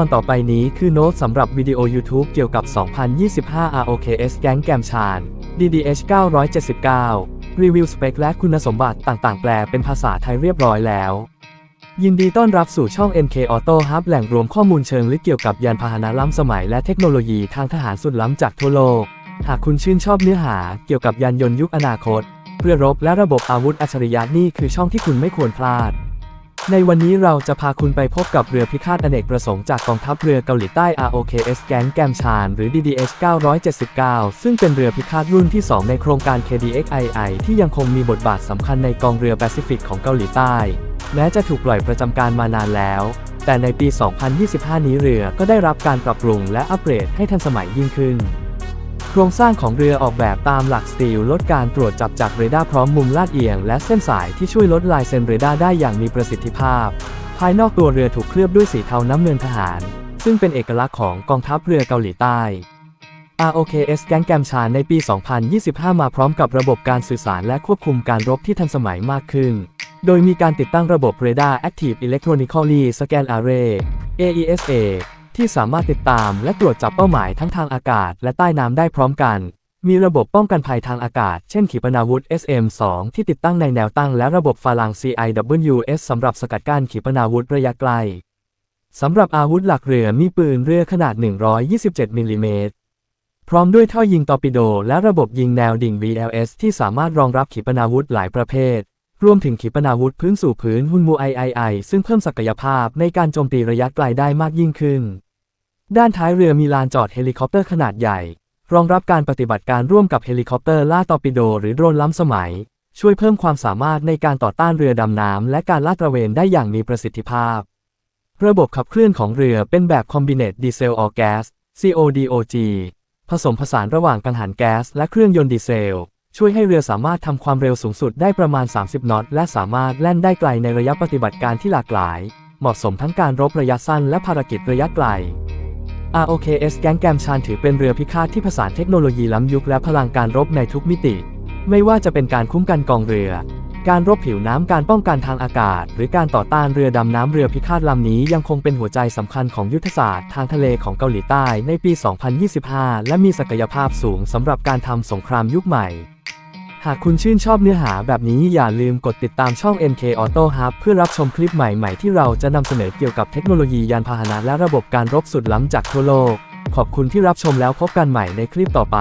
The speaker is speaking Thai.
อนต่อไปนี้คือโน้ตสำหรับวิดีโอ YouTube เกี่ยวกับ 2025 ROKS แก๊งแกมชาน DDH 979 รีวิวสเปคและคุณสมบัติต่างๆ แปลเป็นภาษาไทยเรียบร้อยแล้ว ยินดีต้อนรับสู่ช่อง NK Auto Hub แหล่งรวมข้อมูลเชิงลึกเกี่ยวกับยานพาหนะล้ำสมัยและเทคโนโลยีทางทหารสุดล้ำจากทั่วโลก หากคุณชื่นชอบเนื้อหาเกี่ยวกับยานยนต์ยุคอนาคต เพื่อรบและระบบอาวุธอัจฉริยะนี่คือช่องที่คุณไม่ควรพลาด ในวันนี้เราจะพาคุณไปพบกับเรือพิฆาตอเนกประสงค์จากกองทัพเรือเกาหลีใต้ ROKS แก๊งแกมชานหรือ DDH 979 ซึ่งเป็นเรือพิฆาตรุ่นที่ 2 ในโครงการ KDXII ที่ยังคงมีบทบาทสำคัญในกองเรือแปซิฟิกของเกาหลีใต้ แม้จะถูกปล่อยประจำการมานานแล้ว แต่ในปี 2025 นี้เรือก็ได้รับการปรับปรุงและอัปเกรดให้ทันสมัยยิ่งขึ้น ครงสร้างของเรือออกแบบตามหลักสตีลลดการตรวจจับจากเรดาร์พร้อมมุมลาดเอียง และเส้นสายที่ช่วยลดลายเซ็นเรดาร์ได้อย่างมีประสิทธิภาพ ภายนอกตัวเรือถูกเคลือบด้วยสีเทาน้ำเงินทหาร ซึ่งเป็นเอกลักษณ์ของกองทัพเรือเกาหลีใต้ ROKS แก๊งแกมชาในปี 2025 มาพร้อมกับระบบการสื่อสารและควบคุมการรบที่ทันสมัยมากขึ้น โดยมีการติดตั้งระบบ Radar Active Electronically Scan Array AESA ที่สามารถติดตามและตรวจจับเป้าหมายทั้งทางอากาศ และใต้น้ำได้พร้อมกัน มีระบบป้องกันภัยทางอากาศ เช่นขีปนาวุธ SM-2 ที่ติดตั้งในแนวตั้งและระบบฟาลัง CIWS สำหรับสกัดกั้นขีปนาวุธระยะไกลสำหรับอาวุธหลักเรือมีปืนเรือขนาด 127มิลลิเมตรพร้อมด้วยท่อยิงตอร์ปิโด และระบบยิงแนวดิ่ง VLS ที่สามารถรองรับขีปนาวุธหลายประเภท รวมถึงขีปนาวุธพื้นสู่พื้นฮุนมู III ซึ่งเพิ่มศักยภาพในการโจมตีระยะไกลได้มากยิ่งขึ้น ด้านท้ายเรือมีลานจอดเฮลิคอปเตอร์ขนาดใหญ่ รองรับการปฏิบัติการร่วมกับเฮลิคอปเตอร์ล่าตอร์ปิโดหรือโดรนล้ำสมัย ช่วยเพิ่มความสามารถในการต่อต้านเรือดำน้ำและการลาดตระเวนได้อย่างมีประสิทธิภาพ ระบบขับเคลื่อนของเรือเป็นแบบ Combinate Diesel or Gas CODOG ผสมผสานระหว่างกังหันแก๊สและเครื่องยนต์ดีเซล ช่วยให้เรือสามารถทำความเร็วสูงสุดได้ประมาณ 30 นอตและสามารถแล่นได้ไกลในระยะปฏิบัติการที่หลากหลาย เหมาะสมทั้งการรบระยะสั้นและภารกิจระยะไกล ROKS แก๊งแกมชานถือเป็นเรือพิฆาตที่ผสานเทคโนโลยีล้ำยุคและพลังการรบในทุกมิติ ไม่ว่าจะเป็นการคุ้มกันกองเรือ การรบผิวน้ำการป้องกันทางอากาศ หรือการต่อต้านเรือดำน้ำเรือพิฆาตลำนี้ยังคงเป็นหัวใจสำคัญของยุทธศาสตร์ทางทะเลของเกาหลีใต้ในปี 2025 และมีศักยภาพสูงสำหรับการทำสงครามยุคใหม่ หากคุณชื่นชอบเนื้อหาแบบนี้อย่าลืมกดติดตามช่อง NK Auto Hub เพื่อรับชมคลิปใหม่ๆ ที่เราจะนำเสนอเกี่ยวกับเทคโนโลยียานพาหนะและระบบการรบสุดล้ำจากทั่วโลก ขอบคุณที่รับชมแล้วพบกันใหม่ในคลิปต่อไป